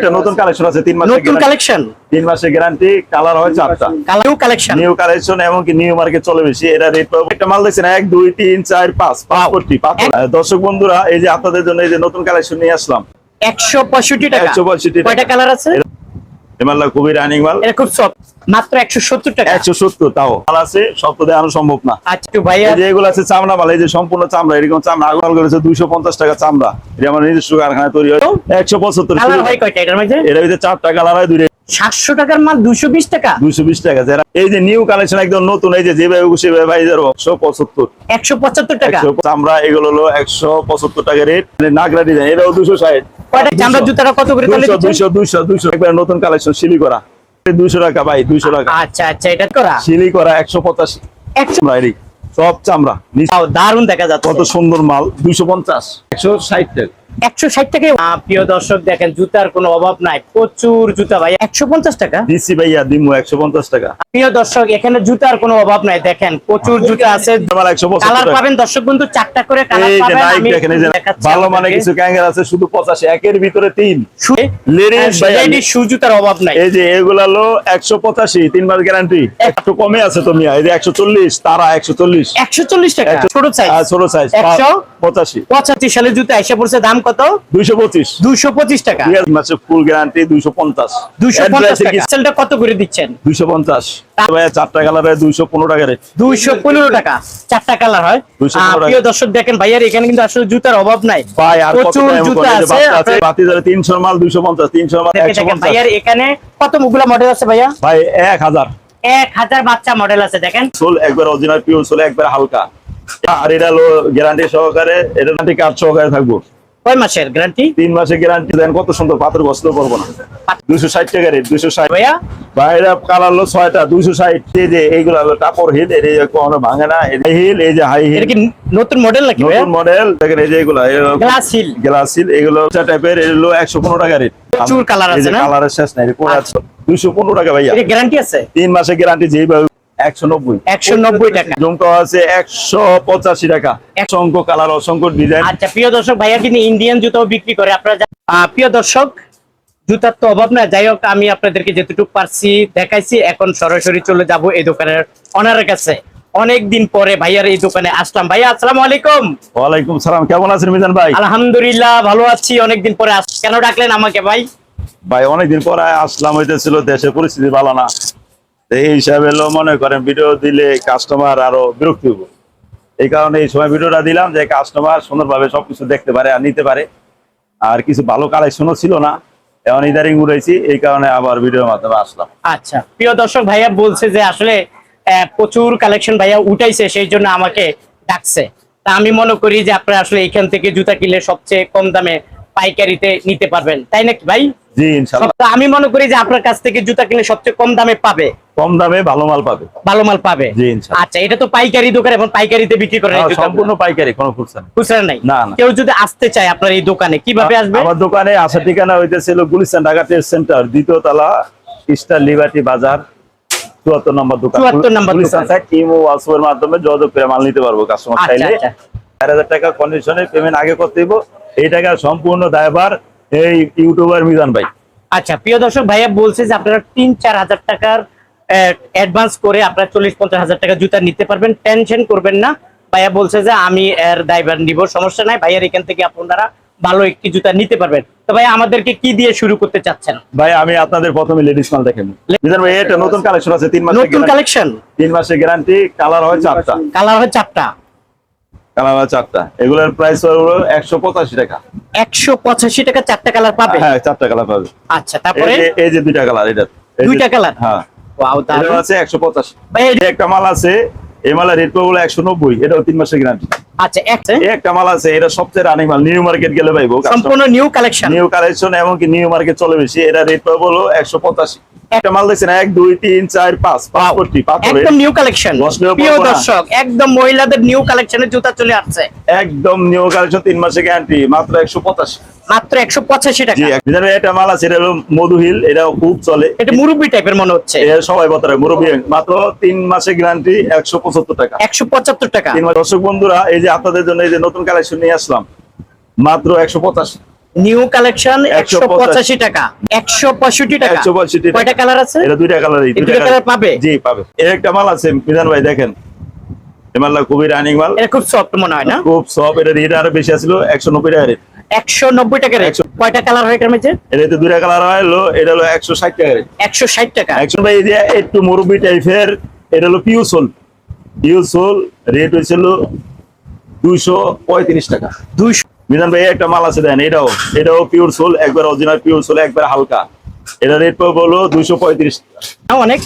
এটা নতুন কালেকশন আছে তিন মাসের নতুন কালেকশন তিন মাসের গ্যারান্টি কালার হয় চারটা। নিউ কালেকশন নিউ কালেকশন এমনকি নিউ মার্কেট চলে বেশি। এরা রেট একটা মাল দেখছেন এক দুই তিন চার পাঁচ পাঁচপট্টি পাঁচটা দর্শক বন্ধুরা এই যে আপনাদের জন্য এই যে নতুন কালেকশন নিয়ে আসলাম। একশো পঁয়ষট্টি টাকা। একশো পঁয়ষট্টি কয়টা কালার আছে? এই খুবই রানিং মাল। এটা খুব সব মাত্র একশো সত্তর টাকা। একশো সত্তর তাও। মাল আছে সব তো দেখানো সম্ভব না। আচ্ছা ভাইয়া এই যে এগুলো আছে চামড়া মাল এই যে সম্পূর্ণ চামড়া এরকম চামড়া করেছে দুইশো পঞ্চাশ টাকা চামড়া। এটা আমার নিজস্ব কারখানায় তৈরি হয়। একশো পঁচাত্তর কালার হয় কয়টা এটার মধ্যে? এর ভিতরে চারটা কালার হয় দুইটা সাতশো টাকার মাল দুশো বিশ টাকা? দুইশো বিশ টাকা। যারা এই যে নিউ কালেকশন একদম নতুন এই যে যেভাবে সেভাবে ভাই যাব একশো পঁচাত্তর। একশো পঁচাত্তর টাকা? চামড়া এগুলো হলো একশো পঁচাত্তর টাকা রেট নাগরা ডিজাইন এটাও দুশো ষাট। জুতাটা কত করে একবার নতুন কালেকশন সিলি করা দুইশো টাকা ভাই টাকা। আচ্ছা আচ্ছা এটা করা? সিলি করা একশো পঁচাশি। একশো। সব চামড়া। দারুণ দেখা যাচ্ছে। কত সুন্দর মাল দুইশো পঞ্চাশ। একশো ষাট টাকা। একশো ষাট টাকা। প্রিয় দর্শক দেখেন জুতার কোনো অভাব নাই। প্রচুর জুতা ভাই। একশো পঞ্চাশ টাকা? দিচ্ছি ভাইয়া দিমু একশো পঞ্চাশ টাকা। প্রিয় দর্শক এখানে জুতার কোনো অভাব নাই। দেখেন প্রচুর জুতা আছে। কালার পাবেন দর্শক বন্ধু চারটা করে কালার পাবেন। ভালো মানে কিছু ক্যাঙ্গার আছে শুধু পঁচাশি একের ভিতরে তিন। শু জুতার অভাব নাই। এই যে এগুলা হলো একশো পঁচাশি তিন মাস গ্যারান্টি একটু কমে আছে তো মিয়া এই যে একশো চল্লিশ তারা একশো চল্লিশ। একশো চল্লিশ টাকা ছোট সাইজ ছোট সাইজ একশো পঁচাশি। পঁচাশি সালের জুতা এসে পড়ছে দাম কত? টাকা। দুই মাসে ফুল গ্যারান্টি দুইশো পঞ্চাশ। দুশো পঞ্চাশ টাকা। সেলটা কত করে দিচ্ছেন? দুইশো পঞ্চাশ। চারটা কালারে দুইশো পনেরো টাকা টাকা। চারটা কালার হয়। 215। প্রিয় দর্শক দেখেন ভাইয়ার এখানে কিন্তু আসলে জুতার অভাব নাই। ভাই আর কত জুতা আছে। আছে বাতি ধরে তিনশো মাল দুইশো পঞ্চাশ তিনশো মাল ভাইয়ার এখানে কত মুগুলা মডেল আছে ভাইয়া? ভাই এক হাজার। এক হাজার বাচ্চা মডেল আছে দেখেন। সোল একবার অরিজিনাল পিওর সোল একবার হালকা। আর এটা গ্যারান্টি সহকারে এটা গ্যারান্টি কার্ড সহকারে থাকব। কয় মাসের গ্যারান্টি তিন মাসে গ্যারান্টি দেন কত সুন্দর পাথর বস্ত্র করব না। দুইশো ষাট টাকা রেট দুইশো ষাট। ভাইয়া? বাইরে কালার হলো ছয়টা দুইশো ষাট এই যে এইগুলো হলো কাপড় হিল এই যে কখনো ভাঙে না এই হিল এই যে হাই হিল নতুন মডেল নাকি নতুন মডেল দেখেন এই যে এগুলো গ্লাস হিল গ্লাস হিল এগুলো টাইপের এগুলো একশো পনেরো টাকা রেট প্রচুর colour আছে। কালারের শেষ নাই দুইশো পনেরো টাকা ভাইয়া। গ্যারান্টি আছে? তিন মাসের গ্যারান্টি যেভাবে একশো নব্বই। একশো নব্বই টাকা। জমকা আছে একশো পঁচাশি টাকা। অসংখ্য কালার অসংখ্য ডিজাইন আচ্ছা প্রিয় দর্শক ভাইয়া কিন্তু ইন্ডিয়ান জুতাও বিক্রি করে। আপনারা প্রিয় দর্শক জুতার তো অভাব না। যাই হোক আমি আপনাদেরকে যেটুকু পারছি দেখাইছি। এখন সরাসরি চলে যাব এই দোকানের অনারের কাছে। অনেক দিন পরে ভাইয়ার এই দোকানে আসলাম। ভাইয়া আসসালামু আলাইকুম। ওয়ালাইকুম সালাম। কেমন আছেন মিজান ভাই? আলহামদুলিল্লাহ ভালো আছি। অনেকদিন পরে কেন ডাকলেন আমাকে ভাই? ভাই অনেকদিন পরে আসলাম হইতেছিল দেশের পরিস্থিতি ভালো না। এই হিসাবে হলো মনে করেন ভিডিও দিলে কাস্টমার আরও বিরক্তি হব এই কারণে এই সময় ভিডিওটা দিলাম যে কাস্টমার সুন্দরভাবে সবকিছু দেখতে পারে আর নিতে পারে। আর কিছু ভালো কালেকশনও ছিল না, এখন ইদারিং উড়াইছি, এই কারণে আবার ভিডিওর মাধ্যমে আসলাম। আচ্ছা প্রিয় দর্শক ভাইয়া বলছে যে আসলে প্রচুর কালেকশন ভাইয়া উঠাইছে, সেই জন্য আমাকে ডাকছে। তা আমি মনে করি যে আপনারা আসলে এখান থেকে জুতা কিনলে সবচেয়ে কম দামে পাইকারিতে নিতে পারবেন। তাই নাকি ভাই? জি ইনশাল্লাহ। সব- আমি মনে করি যে আপনার কাছ থেকে জুতা কিনলে সবচেয়ে কম দামে পাবে। কম দামে ভালো মাল পাবে। ভালো মাল পাবে? জি, ইনশাআল্লাহ। আচ্ছা এটা তো পাইকারি দোকান এবং পাইকারিতে বিক্রি এই সম্পূর্ণ পাইকারি কোনো খুচরা নেই। খুচরা নাই? না। কেউ যদি আসতে চায় আপনার এই দোকানে কীভাবে আসবে? আমার দোকানে আসার ঠিকানা হইতেছিল গুলিস্তান ঢাকা ট্রেড সেন্টার দ্বিতীয় তলা স্টার লিবার্টি বাজার চুয়াত্তর নম্বর দোকান। 74 নম্বর দোকান। ইমো হোয়াটসঅ্যাপের মাধ্যমে যোগাযোগ করে মাল নিতে পারব কাস্টমার আচ্ছা, চাইলে। আচ্ছা। চার হাজার টাকা কন্ডিশনে পেমেন্ট আগে করতে দিব এই টাকা সম্পূর্ণ দায়ভার এই ইউটিউবার মিজান ভাই। আচ্ছা প্রিয় দর্শক ভাইয়া বলছে যে আপনারা তিন চার হাজার টাকার অ্যাডভান্স করে আপনারা চল্লিশ পঞ্চাশ হাজার টাকা জুতা নিতে পারবেন। টেনশন করবেন না। ভাইয়া বলছে যে আমি এর দায়ভার নিব সমস্যা নাই। ভাইয়ার এখান থেকে আপনারা ভালো একটি জুতা নিতে পারবেন। তো ভাই আমাদেরকে কি দিয়ে শুরু করতে চাচ্ছেন? ভাই আমি আপনাদের প্রথমে লেডিস মাল দেখেন মিজান ভাই এটা নতুন কালেকশন আছে তিন মাসের নতুন কালেকশন তিন মাসের গ্যারান্টি কালার হয় চারটা। কালার হয় চারটা। কালার চারটা। এগুলোর প্রাইস হলো একশো পঁচাশি টাকা। একশো পঁচাশি টাকা চারটা কালার পাবে? হ্যাঁ চারটা কালার পাবে। আচ্ছা তারপরে? এই যে- দুইটা কালার এটা। দুইটা কালার? হ্যাঁ। আছে একশো পঁচাশি। একটা মাল আছে এই মালের রেট পাবো একশো নব্বই এটাও তিন মাসের গ্যারান্টি আচ্ছা এক একটা মাল আছে এটা সবচেয়ে রানিং মাল নিউ মার্কেট গেলে পাইবো সম্পূর্ণ নিউ কালেকশন নিউ কালেকশন এমনকি নিউ মার্কেট চলে বেশি এটা রেট পাবো হলো একশো পঁচাশি। একটা মাল দেখছেন এক দুই তিন চার পাঁচ পাঁচটি একদম নিউ কালেকশন প্রিয় দর্শক একদম মহিলাদের নিউ কালেকশনের জুতা চলে আসছে। একদম নিউ কালেকশন তিন মাসের গ্যারান্টি মাত্র একশো পঁচাশি। মাত্র একশো পঁচাশি টাকা। জি এটা মাল আছে এটা হলো মধুহিল এটাও খুব চলে। এটা মুরব্বি টাইপের মনে হচ্ছে। এটা সবাই বতারে মুরব্বী মাত্র তিন মাসের গ্যারান্টি একশো পঁচাত্তর টাকা। একশো পঁচাত্তর টাকা। তিন দর্শক বন্ধুরা এই যে আপনাদের জন্য এই যে নতুন কালেকশন নিয়ে আসলাম মাত্র একশো পঁচাশি। নিউ কালেকশন একশো 185 পঁচাশি। টাকা। একশো পঁয়ষট্টি টাকা। 165 টাকা। কয়টা কালার আছে? এটা দুইটা কালার এই দুইটা colour পাবে? জি পাবে। এর একটা মাল আছে মিজান ভাই দেখেন। খুবই রানিং মাল। এটা খুব সফট মনে হয় না? খুব সব এটা রেট আরও বেশি আসলো একশো নব্বই টাকা রেট। একশো নব্বই টাকা রেট। কয়টা কালার হয় মধ্যে? এটাতে দুইটা কালার হয় হলো এটা হলো একশো ষাট টাকা রেট। একশো ষাট টাকা। একশো ভাই যে একটু মুরব্বি টাইপের এটা হলো pure sole pure sole rate হয়েছিল দুইশো পঁয়ত্রিশ টাকা। দুইশো মিজান ভাই একটা মাল আছে দেন এটাও এটাও পিওর সোল একবার অরিজিনাল পিওর সোল একবার হালকা। এটা রেট পাবো হলো দুইশো পঁয়ত্রিশ অনেক।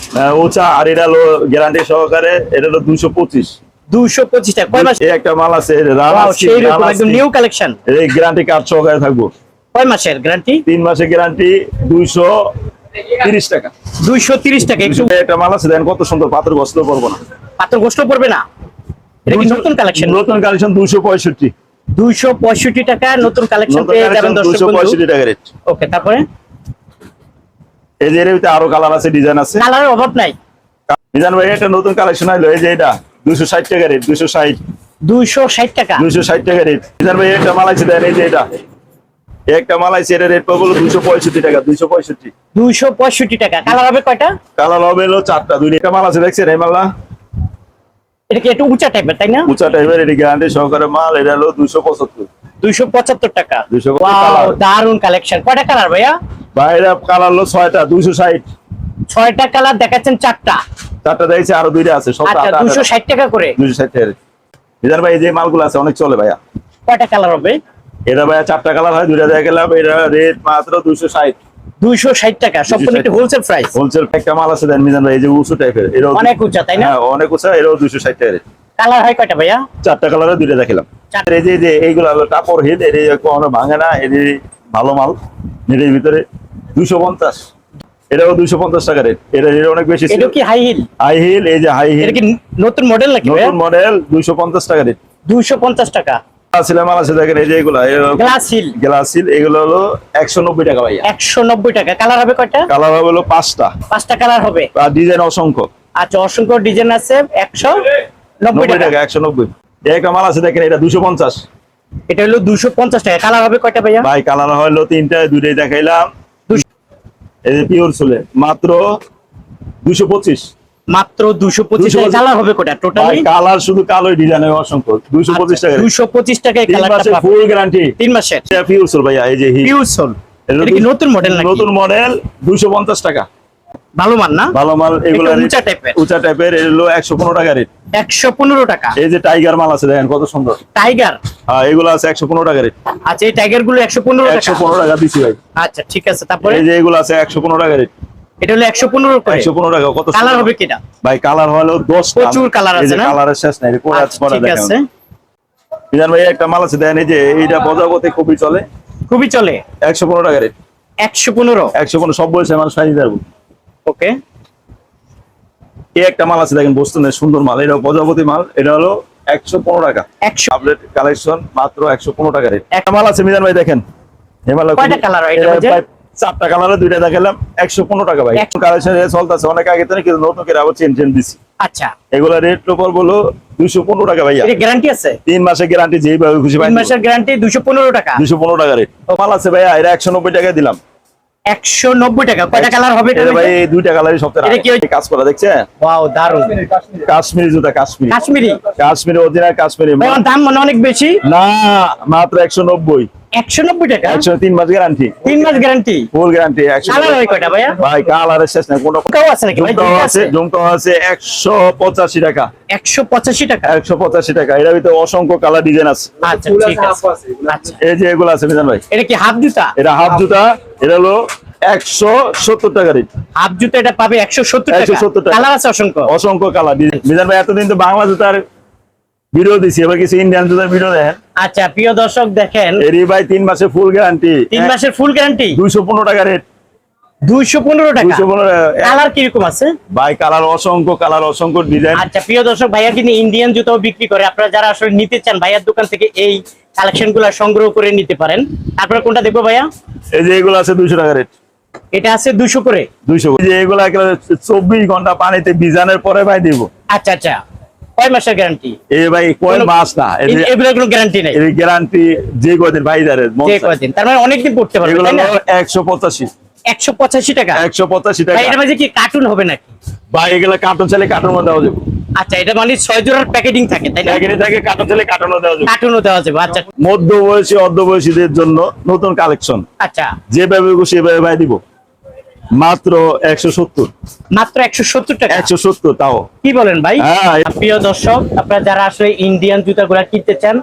উঁচা আর এটা হলো গ্যারান্টি সহকারে এটা হলো দুইশো পঁচিশ। দুইশো পঁচিশ টাকা। কয় মাস? একটা মাল আছে Wow, সেই রকম একদম নিউ কালেকশন এই গ্যারান্টি কার্ড সহকারে থাকব। কয় মাসের গ্যারান্টি তিন মাসের গ্যারান্টি দুইশো তিরিশ টাকা। দুইশো তিরিশ টাকা একটু একটা মাল আছে দেন কত সুন্দর পাথর বস্ত্র করব না। পাথর গোষ্ঠ পড়বে না? এটা কি নতুন কালেকশন নতুন কালেকশন দুইশো পঁয়ষট্টি। দুইশো পঁয়ষট্টি টাকা নতুন কালেকশন পেয়ে যাবেন দর্শক বন্ধু। পঁয়ষট্টি টাকা রেট ওকে তারপরে? এই যে এর ভিতরে আরও কালার আছে ডিজাইন আছে। কালারের অভাব নাই। মিজান ভাই একটা নতুন কালেকশন আইলো এই যে এটা টাকা রেট টাকা? টাকা রেট মিজান ভাই একটা মাল আছে দেন এই যে এটা। একটা মাল আছে এটা রেট পাবো দুইশো পঁয়ষট্টি টাকা দুইশো পঁয়ষট্টি। দুইশো পঁয়ষট্টি টাকা। কালার হবে কয়টা? কালার হবে হলো চারটা দুই একটা মাল আছে দেখছেন এই এটা কি একটু উঁচা টাইপের তাই না? উঁচা টাইপের এটি গ্যারান্টি সহকারে মাল এটা হলো দুইশো পঁচাত্তর। দুইশো পঁচাত্তর টাকা। 275 Wow, দারুণ কালেকশন কয়টা কালার ভাইয়া? বাইরে কালার হলো ছয়টা দুইশো ষাট। ছয়টা কালার দেখাচ্ছেন চারটা। চারটা দেখছি আরও দুইটা আছে সব আচ্ছা দুইশো ষাট টাকা করে? দুইশো ষাট টাকা। মিজান ভাই এই যে মালগুলো আছে অনেক চলে ভাইয়া। কয়টা কালার হবে? এটা ভাইয়া চারটা কালার হয় দুইটা দেখা গেলাম এটা রেট মাত্র দুইশো ষাট। দুইশো ষাট টাকা সম্পূর্ণ একটু হোলসেল প্রাইস হোলসেল একটা মাল আছে দেন মিজান ভাই এই যে উঁচু টাইপের এটাও অনেক উঁচা তাই না? হ্যাঁ অনেক উঁচা টাকা কালার হয় কয়টা ভাইয়া? চারটা কালারে দুইটা দেখিলাম। এই যে যে এইগুলো হলো এর কোনো ভাঙে না এর ভালো মাল এর ভিতরে দুইশো পঞ্চাশ। এটাও দুইশো পঞ্চাশ টাকা রেট এটা অনেক বেশি এটা কি হাই হিল হাই হিল এই যে হাই হিল এটা কি নতুন মডেল নাকি নতুন মডেল দুইশো পঞ্চাশ টাকা রেট। দুইশো পঞ্চাশ টাকা। আছে দেখেন এই যে এগুলো হিল এগুলো হলো একশো নব্বই টাকা ভাইয়া। একশো নব্বই টাকা। কালার হবে কয়টা? কালার হবে হলো পাঁচটা। পাঁচটা কালার হবে। আর ডিজাইন অসংখ্য। আচ্ছা অসংখ্য ডিজাইন আছে একশো নব্বই নব্বই টাকা। টাকা একশো নব্বই। একটা মাল আছে দেখেন এটা হলো টাকা। কালার হবে কয়টা ভাইয়া? ভাই কালার হলো দুইটাই দেখাইলাম। এই যে পিওর চুলে মাত্র দুশো পঁচিশ। মাত্র দুশো পঁচিশ টাকা কালার হবে ভাই টোটালি কালার শুধু কালোই ডিজাইন অসংখ্য। দুশো পঁচিশ টাকা দুশো পঁচিশ টাকায় ফুল গ্যারান্টি তিন মাসের? পিওর ভাইয়া এই যে হিট। পিউর সোল এটা এটা কি দুশো- নতুন মডেল নতুন মডেল দুশো পঞ্চাশ টাকা। ভালো মান না? ভালো মাল এগুলো উঁচা টাইপের। উঁচা টাইপের এগুলো একশো পনেরো টাকা রেট একশো পনেরো টাকা। এই যে টাইগার মাল আছে দেখেন কত সুন্দর। টাইগার হ্যাঁ এগুলো আছে একশো পনেরো টাকা রেট আচ্ছা এই টাইগারগুলো একশো পনেরো একশো টাকা পনেরো টাকা দিচ্ছি ভাই। আচ্ছা ঠিক আছে তারপরে? এই যে এগুলো আছে একশো পনেরো টাকা রেট এটা হলো একশো পনেরো করে। একশো পনেরো টাকা কত কালার। হবে কিনা ভাই কালার হলো দশ প্রচুর colour আছে না? কালারের শেষ নাই করে আচ্ছা, ঠিক আছে। বিধান ভাই একটা মাল আছে দেন এই যে এইটা বজাবতে খুবই চলে। খুবই চলে। একশো পনেরো টাকা রেট একশো পনেরো। একশো পনেরো সব বয়সে মানুষ পাই যাব ওকে। এই একটা মাল আছে দেখেন বস্তু নেই সুন্দর মাল। এটা প্রজাপতি মাল এটা হলো একশো পনেরো টাকা। একশো। আপডেট কালেকশন মাত্র একশো পনেরো টাকা রেট একটা মাল আছে মিজান ভাই দেখেন। এই মাল কয়টা মধ্যে? চারটা কালারে দুইটা দেখালাম একশো পনেরো টাকা ভাই। কালেকশন চলতেছে অনেক আগে থেকে কিন্তু নতুন করে আবার চেন চেন দিছি। আচ্ছা। এগুলা রেট টোপর বলো দুইশো পনেরো টাকা ভাইয়া। এটা গ্যারান্টি আছে? তিন মাসের গ্যারান্টি যেভাবে খুশি মাসের গ্যারান্টি দুশো পনেরো টাকা। দুইশো পনেরো টাকা রেট মাল আছে ভাইয়া এটা একশো নব্বই টাকায় দিলাম। একশো নব্বই টাকা। কয়টা কালার হবে ভাই দুইটা কালারই কাজ করা দেখছে কাশ্মীরি জুতা কাশ্মীরি। কাশ্মীরি? কাশ্মীরি অরিজিনাল কাশ্মীরি। দাম মনে অনেক বেশি? না মাত্র একশো নব্বই। একশো নব্বই টাকা। একশো তিন মাস গ্যারান্টি তিন মাস গ্যারান্টি ফুল গ্যারান্টি একশো কালার হয় কয়টা ভাইয়া? ভাই কালারের শেষ নাই কোনো ঝুমকাও আছে নাকি ভাই? ঝুমকা আছে আছে? আছে একশো পঁচাশি টাকা। একশো পঁচাশি টাকা। একশো পঁচাশি টাকা এর ভিতরে অসংখ্য কালার ডিজাইন আছে। আচ্ছা ঠিক আছে। আচ্ছা। এই যে এগুলো আছে মিজান ভাই। এটা কি হাফ জুতা? এটা হাফ জুতা এটা হলো একশো সত্তর টাকা রেট হাফ জুতা এটা পাবে একশো সত্তর টাকা। 170 টাকা। কালার আছে অসংখ্য। অসংখ্য কালার মিজান ভাই এতদিন তো বাংলা জুতার ভিডিও দিছি এবার কিছু ইন্ডিয়ান জুতার ভিডিও দেখেন। আচ্ছা প্রিয় দর্শক দেখেন। এরি ভাই তিন মাসে ফুল গ্যারান্টি মাসের ফুল গ্যারান্টি দুইশো পনেরো টাকা রেট দুইশো পনেরো টাকা? দুইশো পনেরো কালার কীরকম আছে? ভাই কালার অসংখ্য কালার অসংখ্য ডিজাইন আচ্ছা প্রিয় দর্শক ভাইয়া কিন্তু ইন্ডিয়ান জুতাও বিক্রি করে। আপনারা যারা আসলে নিতে চান ভাইয়ার দোকান থেকে এই কালেকশনগুলা সংগ্রহ করে নিতে পারেন। তারপরে কোনটা দেখব ভাইয়া? এই যে এগুলো আছে দুইশো টাকা রেট এটা আছে দুশো করে। দুইশো যে এগুলো একেবারে চব্বিশ ঘণ্টা পানিতে ভিজানোর পরে ভাই দিব। আচ্ছা আচ্ছা। কয় মাসের গ্যারান্টি এই ভাই কয় মাস না? কোনো গ্যারান্টি নেই। এই গ্যারান্টি যে কদিন ভাই যারে যে কয়দিন। তার মানে অনেকদিন পড়তে পারবে তাই না? একশো পঁচাশি। একশো পঁচাশি টাকা? একশো পঁচাশি ভাই টাকা। এটা মাঝে কি কার্টুন হবে নাকি? ভাই এগুলো কার্টুন চাইলে কার্টুনও দেওয়া যাবে। আচ্ছা এটা মানে জোড়ার প্যাকেটিং থাকে তাই না? প্যাকেটে থাকে কার্টুন চাইলে কার্টুনও দেওয়া যাবে। কার্টুনও দেওয়া যাবে আচ্ছা। মধ্য বয়সী অর্ধ বয়সীদের জন্য নতুন কালেকশন আচ্ছা। যেভাবে সেভাবে ভাই দিব। মাত্র একশো সত্তর। মাত্র একশো সত্তর টাকা? একশো সত্তর তাও। কি বলেন ভাই? হ্যাঁ। প্রিয় দর্শক আপনারা যারা আসলে ইন্ডিয়ান জুতাগুলা কিনতে চান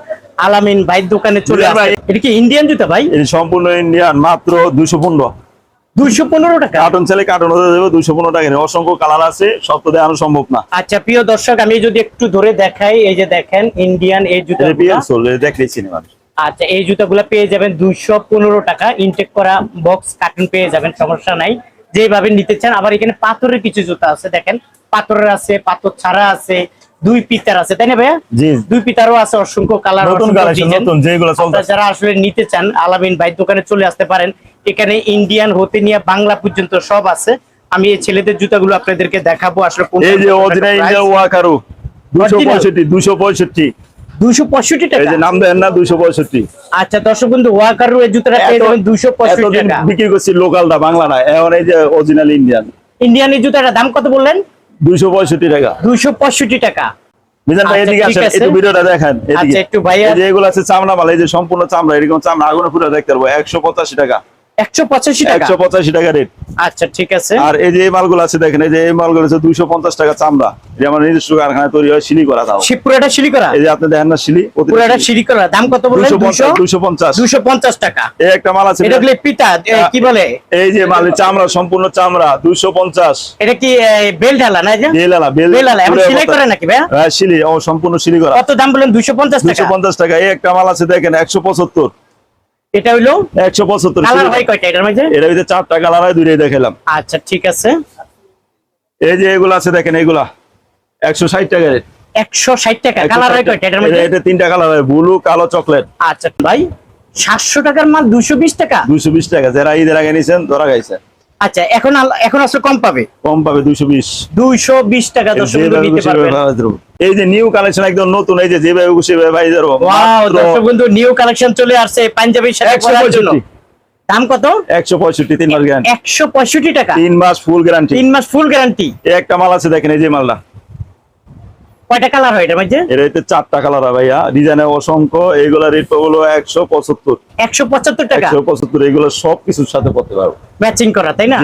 আলামিন ভাই দোকানে চলে ভাই। এটা কি ইন্ডিয়ান জুতা ভাই? সম্পূর্ণ ইন্ডিয়ান মাত্র দুইশো পনেরো। দুইশো পনেরো টাকা? কার্টুন চাইলে কার্টুন হতে দেবে দুইশো পনেরো টাকা অসংখ্য কালার আছে সব তো দেখানো সম্ভব না। আচ্ছা প্রিয় দর্শক আমি যদি একটু ধরে দেখাই এই যে দেখেন ইন্ডিয়ান এই জুতা দেখলে সিনেমা আচ্ছা এই জুতাগুলো পেয়ে যাবেন দুইশো পনেরো টাকা। ইনটেক করা বক্স কার্টুন পেয়ে যাবেন সমস্যা নাই। যেভাবে নিতে চান আবার এখানে পাথরের কিছু জুতা আছে দেখেন। পাথরের আছে পাথর ছাড়া আছে দুই পিতার আছে তাই না ভাইয়া? দুই পিতারও আছে অসংখ্য কালার যারা আসলে নিতে চান আলামিন ভাই দোকানে চলে আসতে পারেন। এখানে ইন্ডিয়ান হতে নিয়ে বাংলা পর্যন্ত সব আছে। আমি এই ছেলেদের জুতাগুলো আপনাদেরকে দেখাবো আসলে কোনটা এই যে অরিজিনাল price। ওয়াকারু দুশো Original? পঁয়ষট্টি দুশো পঁয়ষট্টি 265 এই টাকা। যে নাম দেন না দুশো পঁয়ষট্টি। আচ্ছা দর্শক বন্ধু ওয়াকারু এই জুতাটা পেয়ে যাবেন 265 টাকা। বিক্রি করছি লোকালটা বাংলা না এখন এই যে অরিজিনাল ইন্ডিয়ান ইন্ডিয়ান এই জুতাটার দাম কত বললেন? দুইশো পঁয়ষট্টি টাকা। 265 টাকা। মিজান ভাই আচ্ছা, এদিকে আসেন একটু ভিডিওটা দেখেন আচ্ছা, একটু ভাইয়া- এই যে এগুলো আছে চামড়া মাল এই যে সম্পূর্ণ চামড়া এরকম চামড়া আগুনে পুরো দেখতে পারব একশো পঁচাশি টাকা। 185 টাকা? একশো পঁচাশি টাকা রেট আচ্ছা ঠিক আছে। আর এই যে এই মালগুলো আছে দেখেন এই যে এই মালগুলো আছে দুইশো পঞ্চাশ টাকা চামড়া। যে আমার নিজস্ব কারখানায় তৈরি হয় শিলি করা তাও শিবপুরাটা সিঁড়ি করা? এই যে আপনি দেখেন না শিলি পুরাটা সিঁড়ি করা। দাম কত বললেন? 200 দুইশো? পঞ্চাশ। 250 টাকা। এই একটা মাল আছে এটা গুলো পিতা কি বলে? এই যে চামড়া সম্পূর্ণ চামড়া দুইশো পঞ্চাশ। এটা কি বেল ঢালা না যে? বেলালা বেল ঢালা করে নাকি হ্যাঁ শিলি ও সম্পূর্ণ শিলি করা। কত দাম বললেন? 250 দুইশো টাকা। পঞ্চাশ টাকা। এই একটা মাল আছে দেখেন একশো পঁচাত্তর। এটা হইল একশো পঁচাত্তর কালার হয় কয়টা? এটার মধ্যে? এর ভিতরে চারটা কালার হয় দুইটাই দেখালাম আচ্ছা ঠিক আছে। এই যে এগুলো আছে দেখেন এগুলা। একশো ষাট টাকা রেট। 160 টাকা। কালার হয় কয়টা? এটার মধ্যে? এটা তিনটা কালার হয় ব্লু কালো চকলেট। আচ্ছা ভাই 700 টাকার মাল 220 টাকা? দুইশো বিশ টাকা। যারা ঈদের আগে নিছেন ধরা গাইছে। আচ্ছা এখন এখন আসলে কম পাবে? কম পাবে দুইশো বিশ। 220 টাকা দর্শক বন্ধু নিতে পারবেন। এই যে নিউ কালেকশন একদম নতুন এই যে যেভাবে সেভাবে ভাই দর্শক বন্ধু নিউ কালেকশন চলে আসছে পাঞ্জাবির সাথে একশো দাম কত? একশো পঁয়ষট্টি তিন মাস গ্যারান্টি 165 টাকা। তিন মাস ফুল গ্যারান্টি তিন মাস ফুল গ্যারান্টি একটা মাল আছে দেখেন এই যে মালটা। কয়টা কালার হয় এটার মধ্যে? এর হইতে চারটা কালার হয় ভাইয়া। ডিজাইনের অসংখ্য এইগুলা রেট হলো একশো পঁচাত্তর। 175 টাকা? একশো পঁচাত্তর এগুলো সব কিছুর সাথে করতে পারব। ম্যাচিং করা তাই না?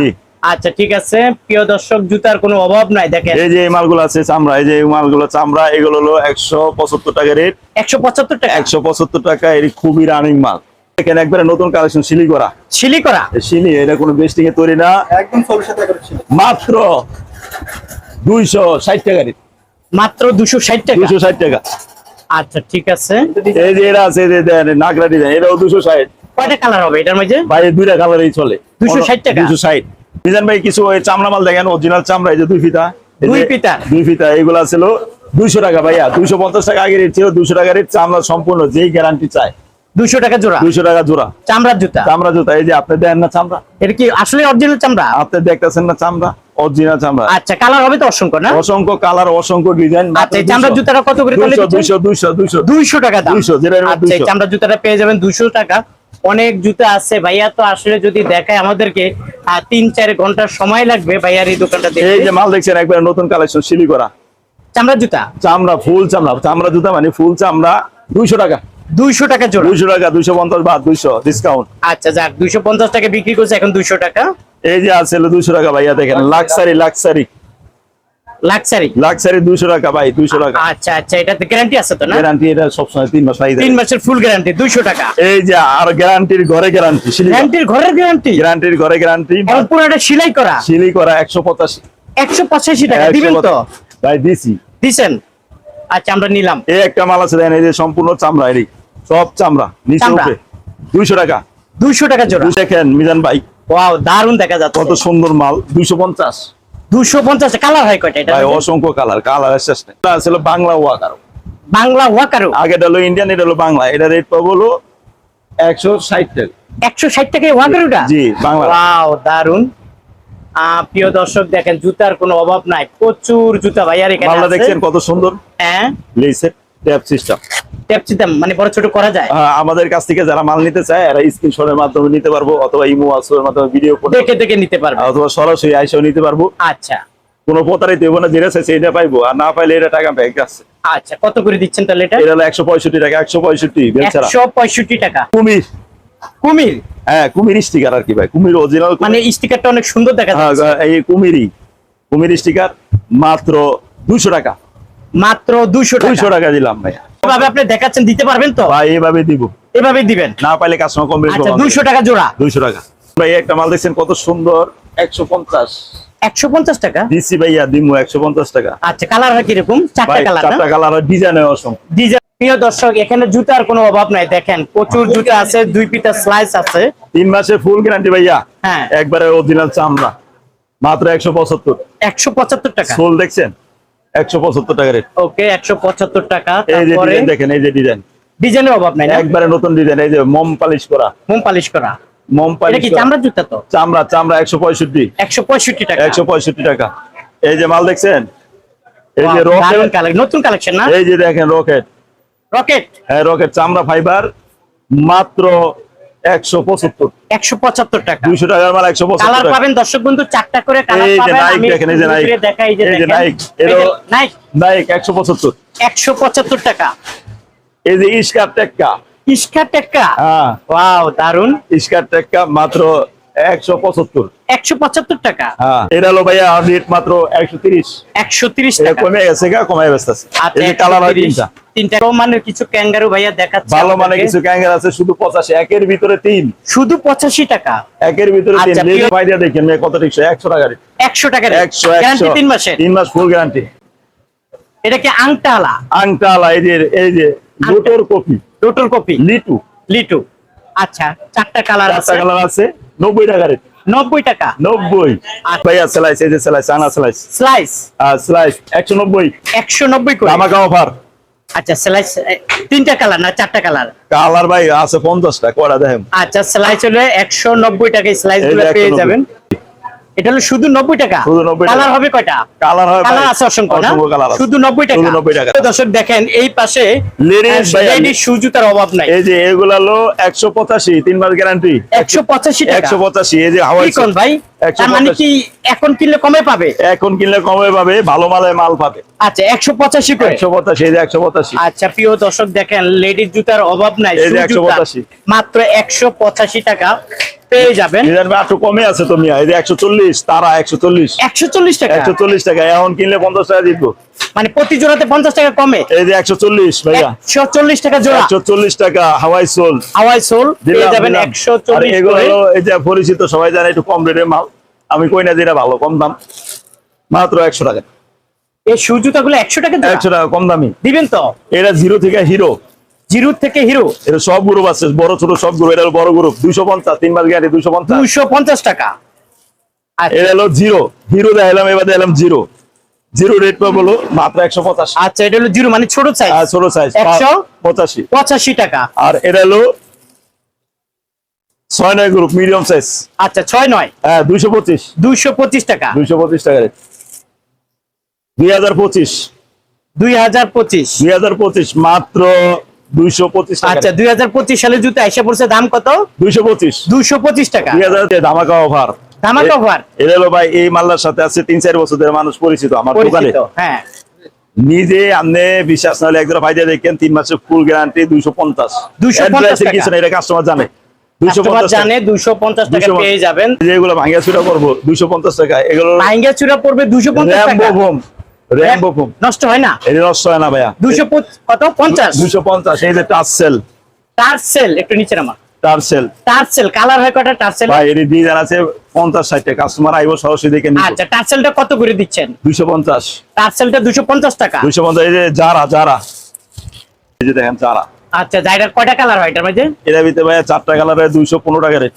আচ্ছা ঠিক আছে। প্রিয় দর্শক জুতার কোনো অভাব নাই দেখেন। এই যে এই মালগুলো আছে চামড়া এই যে এই মালগুলো চামড়া এগুলো হলো একশো পঁচাত্তর টাকা রেট একশো পঁচাত্তর টাকা? একশো পঁচাত্তর টাকা এর খুবই রানিং মাল। এখানে একবারে নতুন কালেকশন শিলি করা? সিলি করা শিলি এটা কোনো বেস্টিং এ তৈরি না। একদম সলিড সাথে মাত্র দুইশো ষাট টাকা রেট মাত্র দুশো ষাট টাকা? দুইশো ষাট টাকা। আচ্ছা ঠিক আছে। এই যে এরা আছে এই যে দেন, নাগরা ডিজাইন এটাও দুশো ষাট। কয়টা কালার হবে এটার মধ্যে? ভাই এই দুইটা কালারই চলে। 260 টাকা? দুশো ষাট। মিজান ভাই কিছু ওই চামড়া মাল দেখেন অরিজিনাল চামড়া এই যে দুই ফিতা। দুই ফিতা? দুই ফিতা এগুলা ছিল দুইশো টাকা ভাইয়া। দুইশো পঞ্চাশ টাকা আগে রেট ছিল দুশো টাকা রেট চামড়া সম্পূর্ণ যেই গ্যারান্টি চায়। দুশো টাকা জোড়া। দুইশো টাকা জোড়া। চামড়ার জুতা। চামড়া জুতা এই যে আপনি দেন না চামড়া? এটা কি আসলে অরিজিনাল চামড়া? আপনি দেখতেছেন না চামড়া? অরিজিনাল চামড়া। আচ্ছা কালার হবে তো অসংখ্য না? অসংখ্য কালার অসংখ্য ডিজাইন আচ্ছা চামড়ার জুতাটা কত করে তাহলে দিচ্ছেন? দুইশো দুইশো। দুইশো দুইশো টাকা দাম। 200, যেটা আচ্ছা 200 চামড়ার জুতাটা পেয়ে যাবেন দুশো টাকা। অনেক জুতা আছে ভাইয়া তো আসলে যদি দেখায় আমাদেরকে তিন চার ঘণ্টা সময় লাগবে ভাইয়ার এই দোকানটা এই যে মাল দেখছেন একবার নতুন কালেকশন শিলি করা চামড়ার জুতা? চামড়া ফুল চামড়া। চামড়া জুতা মানে ফুল চামড়া দুইশো টাকা। দুইশো টাকা জোড়া। দুইশো টাকা দুইশো পঞ্চাশ বাদ দুইশো ডিসকাউন্ট আচ্ছা যাক দুইশো পঞ্চাশ টাকা বিক্রি করছে এখন দুইশো টাকা। এই যে আছে দুইশো টাকা ভাইয়া দেখেন লাক্সারি লাক্সারি লাক্সারি লাক্সারি দুইশো টাকা ভাই দুইশো টাকা। আচ্ছা আচ্ছা এটাতে গ্যারান্টি আছে তো না? গ্যারান্টি এটা সবসময় তিন মাস পাই তিন মাসের ফুল গ্যারান্টি দুইশো টাকা। এই যে আর গ্যারান্টির ঘরে গ্যারান্টি গ্যারান্টির ঘরের গ্যারান্টি গ্যারান্টির ঘরে গ্যারান্টি সেলাই করা? করা টাকা দিবেন তো? ভাই দিছি। আচ্ছা আমরা নিলাম। এই একটা মাল আছে দেখেন এই যে সম্পূর্ণ চামড়া এরই সব চামড়া নিচে। উপরে। দুইশো টাকা। দুইশো টাকা জোড়া। দেখেন মিজান ভাই। ওয়াও দারুণ দেখা যাচ্ছে। কত সুন্দর মাল দুইশো পঞ্চাশ। দুশো পঞ্চাশ কালার হয় কয়টা এটা? ভাই অসংখ্য কালার কালার শেষ নেই। এটা ছিল বাংলা ওয়াকার। বাংলা ওয়াকারো? আগেটা হলো ইন্ডিয়ান এটা হলো বাংলা। এটা রেট পাবো হলো একশো ষাট টাকা। একশো ষাট টাকা ওয়াকারোটা? জি বাংলা। ওয়াও দারুণ প্রিয় দর্শক দেখেন জুতার কোনো অভাব নাই। প্রচুর জুতা ভাইয়ার এখানে মালটা আছে। দেখছেন কত সুন্দর? হ্যাঁ? লেসের ট্যাপ সিস্টেম। ট্যাপ সিস্টেম মানে বড় ছোট করা যায়? আমাদের কাছ থেকে যারা মাল নিতে চায় এরা স্ক্রিনশটের মাধ্যমে নিতে পারব অথবা ইমো আসলের মাধ্যমে ভিডিও করে দেখে দেখে নিতে পারবে। অথবা সরাসরি আইসেও নিতে পারব। আচ্ছা। কোনো প্রতারিত হইব না যেটা চাইছে এটা পাইবো আর না পাইলে এটা টাকা ব্যাংক আছে। আচ্ছা কত করে দিচ্ছেন তাহলে এটা? এটা হলো একশো পঁয়ষট্টি টাকা একশো পঁয়ষট্টি বেলছাড়া একশো পঁয়ষট্টি টাকা। কুমির। কুমির? হ্যাঁ কুমির স্টিকার আর কি ভাই কুমির অরিজিনাল মানে স্টিকারটা অনেক সুন্দর দেখা যাচ্ছে। এই কুমিরই কুমির স্টিকার মাত্র দুশো টাকা। মাত্র দুশো দুইশো টাকা দিলাম ভাইয়া। এভাবে আপনি দেখাচ্ছেন দিতে পারবেন তো? ভাই এইভাবে দিব। এভাবে দিবেন? না পাইলে কাস্টমার কম আচ্ছা দুইশো টাকা জোড়া। দুইশো টাকা। ভাই একটা মাল দেখছেন কত সুন্দর? একশো পঞ্চাশ। একশো পঞ্চাশ টাকা? দিচ্ছি ভাইয়া দিমু একশো পঞ্চাশ টাকা। আচ্ছা কালার হয় কীরকম? চারটা কালার চারটা কালার ডিজাইন অসংখ্য ডিজাইন প্রিয় দর্শক এখানে জুতার কোনো অভাব নাই। দেখেন প্রচুর জুতা আছে দুই পিতা স্লাইস আছে। তিন মাসে ফুল গ্যারান্টি ভাইয়া। হ্যাঁ। একবারে অরিজিনাল চামড়া। মাত্র একশো পঁচাত্তর। একশো পঁচাত্তর টাকা। সোল দেখছেন? একশো পঁচাত্তর টাকা রেট ওকে টাকা। এই যে দেখেন এই যে ডিজাইন ডিজাইনের অভাব নাই একবারে নতুন ডিজাইন এই যে মম পালিশ করা। মোম পালিশ করা। মম এটা পালিশ কি জুতা তো? চামড়া চামড়া একশো পঁয়ষট্টি। একশো পঁয়ষট্টি টাকা। একশো পঁয়ষট্টি টাকা। এই যে মাল দেখছেন? এই যে রকেট নতুন কালেকশন না? এই যে দেখেন রকেট রকেট হ্যাঁ রকেট চামড়া ফাইবার মাত্র একশো পঁচাত্তর। একশো পঁচাত্তর টাকা। দুইশো টাকার মাল একশো পঁচাত্তর কালার পাবেন দর্শক বন্ধু চারটা করে কালার পাবেন। আমি দেখেন, এই যে নাইক। দেখাই যে দেখেন। নাইক, নাইক নাইক টাকা। এই যে ইস্কার টেক্কা ইস্কা টেক্কা হ্যাঁ। ওয়াও দারুণ ইস্কার টেক্কা মাত্র একশো পঁচাত্তর। একশো পঁচাত্তর টাকা। হ্যাঁ। এটা হলো ভাইয়া রেট মাত্র একশো তিরিশ। একশো তিরিশ টাকা। কমে গেছে গা কমায় ব্যস্ত আছে। আচ্ছা, এই যে কালার হয় তিনটা। তিনটা। মানের কিছু ক্যাঙ্গারু ভাইয়া দেখাচ্ছে ভালো মানে কিছু ক্যাঙ্গার আছে শুধু পঁচাশি একের ভিতরে তিন। শুধু পঁচাশি টাকা। একের ভিতরে তিন। আচ্ছা, দেখেন কত একশো টাকা। একশো টাকা একশো একশো। তিন মাসের? তিন মাস ফুল গ্যারান্টি এটা কি আংটালা? আংটা আলা এই যে এই যে দুটোর কপি। লিটু। লিটু। আচ্ছা চারটা কালার আছে। চারটা কালার আছে। নব্বই টাকা রেট। নব্বই টাকা। নব্বই। আচ্ছা। ভাইয়া স্লাইস এই যে স্লাইস আনা স্লাইস স্লাইস স্লাইস একশো নব্বই। একশো নব্বই করে। আমাকে অফার। আচ্ছা স্লাইস তিনটা কালার না চারটা কালার কালার ভাই আছে পঞ্চাশটা করা দেখেন? আচ্ছা স্লাইস হলে একশো নব্বই টাকায় স্লাইস পেয়ে যাবেন। এটা হলো শুধু নব্বই টাকা। শুধু 90 কালার হবে কয়টা? কালার হয় কালার আছে অসংখ্য না। শুধু নব্বই টাকা। শুধু 90 টাকা। দর্শক দেখেন এই পাশে অভাব নাই। এই যে এগুলা হলো একশো পঁচাশি তিন মাস গ্যারান্টি একশো টাকা। একশো এই যে হাওয়াই কি কোন ভাই? মানে কি এখন কিনলে কমে পাবে? এখন কিনলে কমে পাবে ভালো মালে মাল পাবে। আচ্ছা একশো পঁচাশি করে? একশো পঁচাশি এই যে একশো পঁচাশি। আচ্ছা প্রিয় দর্শক দেখেন লেডিস জুতার অভাব নাই যে জুতা। মাত্র একশো পঁচাশি টাকা। পেয়ে যাবেন। একটু কমে আছে তো মিয়া। এই যে একশো চল্লিশ তারা একশো চল্লিশ। একশো চল্লিশ টাকা? একশো চল্লিশ টাকা। এখন কিনলে পঞ্চাশ টাকা দিব। মানে প্রতি জোড়াতে পঞ্চাশ টাকা কমে? এই যে একশো চল্লিশ ভাইয়া। একশো চল্লিশ টাকা জোড়া। একশো চল্লিশ টাকা হাওয়াই সোল। হাওয়াই সোল পেয়ে যাবেন। একশো চল্লিশ এগুলো এই যে পরিচিত সবাই জানে একটু কম রেটের মাল। আমি কই না যেটা ভালো কম দাম। মাত্র একশো টাকা। এই শু জুতাগুলো একশো টাকা? একশো টাকা কম দামি। দিবেন তো? এটা জিরো থেকে হিরো। জিরো থেকে হিরো? এটা সব গ্রুপ আছে বড় ছোট সব গ্রুপ এটা বড় গ্রুপ দুইশো পঞ্চাশ তিন মাস গ্যারান্টি দুইশো পঞ্চাশ। দুইশো পঞ্চাশ টাকা। আচ্ছা। এটা হলো জিরো। হিরো দেখালাম এবার দেখালাম জিরো। জিরো রেট পাবো হলো মাত্র একশো পঁচাশ। আচ্ছা এটা হলো জিরো মানে ছোট সাইজ ছোট সাইজ একশো? পঁচাশি। পঁচাশি টাকা। আর এটা হলো ছয় নয় গ্রুপ মিডিয়াম সাইজ আচ্ছা ছয় নয়। হ্যাঁ দুইশো পঁচিশ। দুইশো পঁচিশ টাকা। দুইশো পঁচিশ টাকা রেট দুই হাজার পঁচিশ। দুই হাজার পঁচিশ। দুই হাজার পঁচিশ মাত্র দুইশো পঁচিশ টাকা। আচ্ছা দুই হাজার পঁচিশ সালে জুতো এসে পড়ছে দাম কত? দুইশো পঁচিশ। দুইশো পঁচিশ টাকা। দুই হাজার ধামাকা অফার। ধামাকা offer? এটা হলো ভাই এই মাল্লার সাথে আছে তিন চার বছর ধরে মানুষ পরিচিত আমার দোকানে। হ্যাঁ। নিজে আপনি বিশ্বাস না হলে একদম ফাইদা দেখেন তিন মাসের ফুল গ্যারান্টি দুইশো পঞ্চাশ। 250 টাকা। কিছু না এটা কাস্টমার জানে। দুইশো কাস্টমার পঞ্চাশ জানে দুইশো পঞ্চাশ টাকা পেয়ে যাবেন। যেগুলো ভাঙ্গা চুরা করব দুইশো পঞ্চাশ টাকা। এগুলো ভাইঙ্গা চূড়া পড়বে দুশো পঞ্চাশ র্যাম্বো টাকা। ফোম ফোম নষ্ট হয় না? এটা নষ্ট হয় না ভাইয়া। দুশো কত? পঞ্চাশ? দুইশো পঞ্চাশ এই যে টাচ সেল। টার সেল একটু নিচে নামা। Tassel sell. কালার হয় কটা টার্সেল ভাই এর ডিজাইন আছে পঞ্চাশ ষাটটা। কাস্টমার আইবো সরাসরি দেখে নিব। আচ্ছা টার কত করে দিচ্ছেন? দুইশো পঞ্চাশ। টার সেলটা দুশো পঞ্চাশ টাকা। দুইশো পঞ্চাশ এই যে যারা যারা এই যে দেখেন যারা আচ্ছা জাইডার কয়টা কালার হয় এটার মধ্যে? এটা ভিতরে চারটা কালার টাকা রেট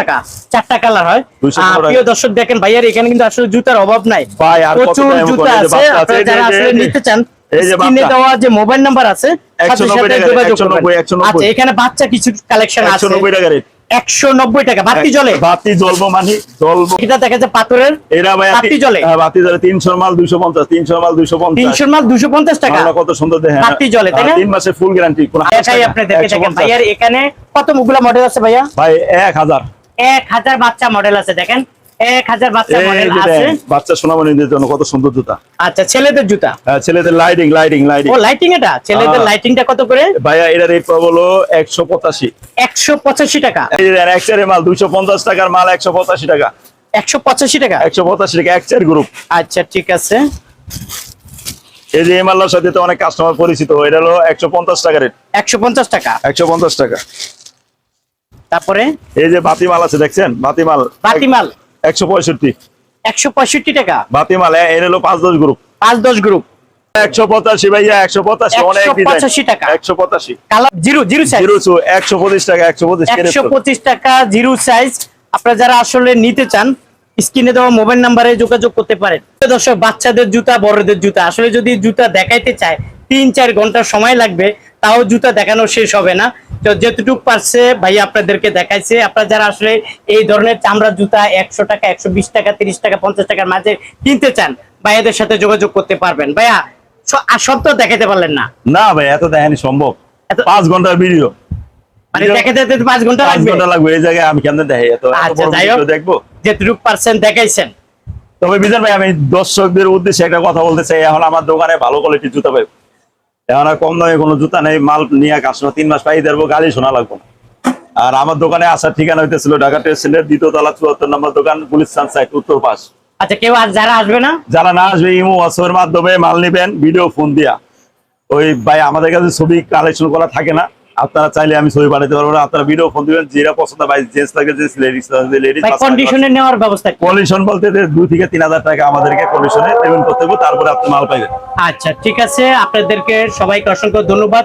টাকা। চারটা কালার হয়। 215 প্রিয় দর্শক দেখেন ভাইয়ার এখানে কিন্তু আসলে জুতার অভাব নাই। ভাই, আর কত জুতা আছে আপনারা যারা আসলে নিতে চান এই যে স্ক্রিনে দেওয়া যে মোবাইল নাম্বার আছে সাথে সাথে যোগাযোগ করবেন। আচ্ছা এখানে বাচ্চা কিছু কালেকশন আছে। নব্বই টাকা রেট একশো নব্বই টাকা। বাতি জলে বাতি জ্বলবো মানে জ্বলবো। এটা দেখা যাচ্ছে পাথরের? এরা ভাই বাতি জ্বলে? বাতি জ্বলে। তিনশো মাল দুশো পঞ্চাশ তিনশো মাল দুইশো পঞ্চাশ তিনশো মাল দুশো পঞ্চাশ টাকা কত সুন্দর দেখেন। বাতি তাই না? তিন মাসে ফুল গ্যারান্টি দেখাই আপনাদেরকে দেখেন ভাইয়ার এখানে কত মুগুলা মডেল আছে ভাইয়া? ভাই এক হাজার। এক হাজার বাচ্চা মডেল আছে দেখেন। বাচ্চা এই মডেল আছে। বাচ্চা সোনামণিদের জন্য কত সুন্দর জুতা। আচ্ছা ছেলেদের জুতা? হ্যাঁ, ছেলেদের লাইটিং লাইটিং লাইটিং ও লাইটিং এটা? ছেলেদের হ্যাঁ। লাইটিংটা কত করে? ভাইয়া এটা রেট পাবো হলো টাকা। মাল টাকার মাল একশো পঁচাশি টাকা। একশো পঁচাশি টাকা? একশো পঁচাশি টাকা এক চার গ্রুপ আচ্ছা ঠিক আছে। এই যে সাথে তো অনেক কাস্টমার পরিচিত এটা হলো টাকা রেট একশো পঞ্চাশ টাকা। তারপরে? এই যে বাতি মাল আছে দেখছেন? বাতি মাল বাতিমাল। একশো পঁয়ষট্টি। একশো পঁয়ষট্টি টাকা? বাতি মাল এ- এর হলো পাঁচ দশ গ্রুপ পাঁচ দশ গ্রুপ একশো পঁচাশি ভাইয়া একশো পঁচাশি অনেক 185 টাকা। একশো পঁচাশি। কালার জিরো জিরো জিরো একশো পঁচিশ টাকা একশো পঁচিশ একশো পঁচিশ টাকা জিরো সাইজ আপনারা যারা আসলে নিতে চান স্ক্রিনে দেওয়া মোবাইল নাম্বারে যোগাযোগ করতে পারেন। দর্শক বাচ্চাদের জুতা বড়দের জুতা। আসলে যদি জুতা দেখাইতে চায় তিন চার ঘণ্টা সময় লাগবে। তাও জুতা দেখানো শেষ হবে না। তো যেটুকু পারছে ভাই আপনাদেরকে দেখাইছে। আপনারা যারা আসলে এই ধরনের চামড়ার জুতা একশো টাকা একশো বিশ টাকা তিরিশ টাকা পঞ্চাশ টাকার মাঝে কিনতে চান ভাইয়াদের সাথে যোগাযোগ করতে পারবেন। ভাইয়া আর সব তো দেখাতে পারলেন না? না ভাই এত দেখানি সম্ভব। এত- পাঁচ ঘণ্টার ভিডিও মানে দেখাতে পাঁচ ঘণ্টা পাঁচ ঘণ্টা লাগবে এই জায়গায় আমি কেন দেখাই? এত এত আচ্ছা, দেখাইছেন। তবে বিজন ভাই আমি দর্শকদের উদ্দেশ্যে একটা কথা বলতে চাই। এখন আমার দোকানে ভালো কোয়ালিটির জুতা পাই। এখন আর কম দামে কোনো জুতা নেই মাল নিয়ে কাস্টমার তিন মাস পাই দেবো গালি শোনা লাগবো। না আর আমার দোকানে আসার ঠিকানা হইতেছিল ঢাকা টেস্টের দ্বিতীয় তলা চুয়াত্তর নম্বর দোকান পুলিশ সাইড উত্তর পাশ। আচ্ছা কেউ আর যারা আসবে না? যারা না আসবে ইমো হোয়াটসঅ্যাপের মাধ্যমে মাল নিবেন ভিডিও ফোন দিয়া। ওই ভাই আমাদের কাছে ছবি কালেকশন করা থাকে না। আপনারা চাইলে আমি ছবি পাঠাতে পারব না আপনারা ভিডিও ফোন দিবেন যেটা পছন্দ ভাই জেন্টস লাগে জেন্টস লেডিস লেডিস ভাই কন্ডিশনে নেওয়ার ব্যবস্থা? কন্ডিশন বলতে যে দুই থেকে তিন হাজার টাকা আমাদেরকে কন্ডিশনে পেমেন্ট করতে হবে তারপরে আপনি মাল পাইবেন। আচ্ছা ঠিক আছে আপনাদেরকে সবাইকে অসংখ্য ধন্যবাদ।